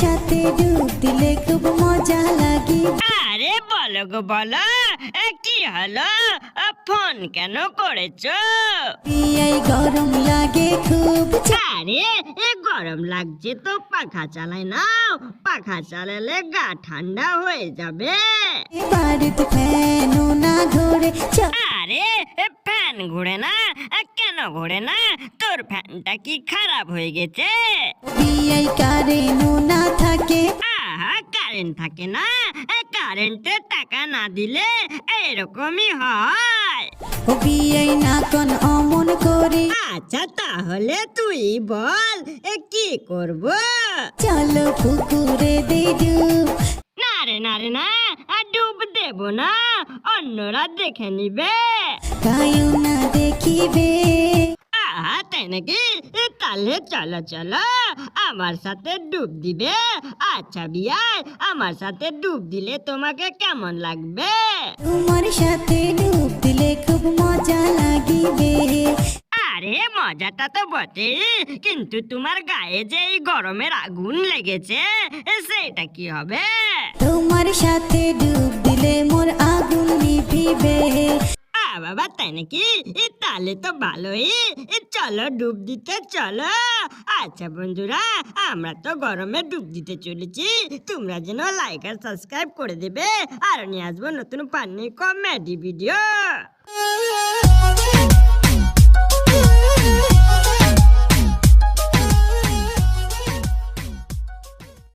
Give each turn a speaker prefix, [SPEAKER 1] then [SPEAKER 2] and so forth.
[SPEAKER 1] সাথে ডুব দিলে খুব মজা লাগে।
[SPEAKER 2] আরে বলো গো বলো এ, কি হলো? আ, ফোন কেন করেছ?
[SPEAKER 1] এই গরম লাগে খুব।
[SPEAKER 2] আরে এ গরম লাগছে তো পাখা চালাই নাও পাখা চালালে গা ঠান্ডা হয়ে যাবে।
[SPEAKER 1] বাড়িতে ফ্যানও না ঘুরে
[SPEAKER 2] আরে এ ফ্যান ঘুরে না এ, কেন ঘুরে না? তোর ফ্যানটা কি খারাপ হয়ে গেছে?
[SPEAKER 1] বিয়াই কারেন্টও থাকে
[SPEAKER 2] না? কারেন্টের টাকা না দিলে এরকমই হয়।
[SPEAKER 1] না কোন অমন করে।
[SPEAKER 2] আচ্ছা তাহলে তুই বল এ কি করব?
[SPEAKER 1] চলো পুকুরে দে
[SPEAKER 2] না রে না রে না আর ডুব দেব না অন্যরা দেখে নিবে।
[SPEAKER 1] কায়ও না দেখিবে।
[SPEAKER 2] আহা তাই নাকি? তাহলে চলো চলো। আমার সাথে ডুব দিবে আচ্ছা বিয়াই আমার সাথে ডুব দিলে তোমাকে কেমন লাগবে?
[SPEAKER 1] তোমার সাথে ডুব দিলে খুব মজা লাগিবে।
[SPEAKER 2] আরে মজাটা তো বটে কিন্তু তোমার গায়ে যে এই গরমের আগুন লেগেছে সেটা কি হবে?
[SPEAKER 1] তোমার সাথে ডুব দিলে মোর আগুন নিভিবে।
[SPEAKER 2] আ বাবা তাই নাকি? তাহলে তো ভালোই। চলো ডুব দিতে চলো। আচ্ছা বন্ধুরা, আমরা তো গরমে ডুব দিতে চলেছি। তোমরা যেন লাইক আর সাবস্ক্রাইব করে দেবে। আর নিয়ে আসব নতুন পানি কমেডি ভিডিও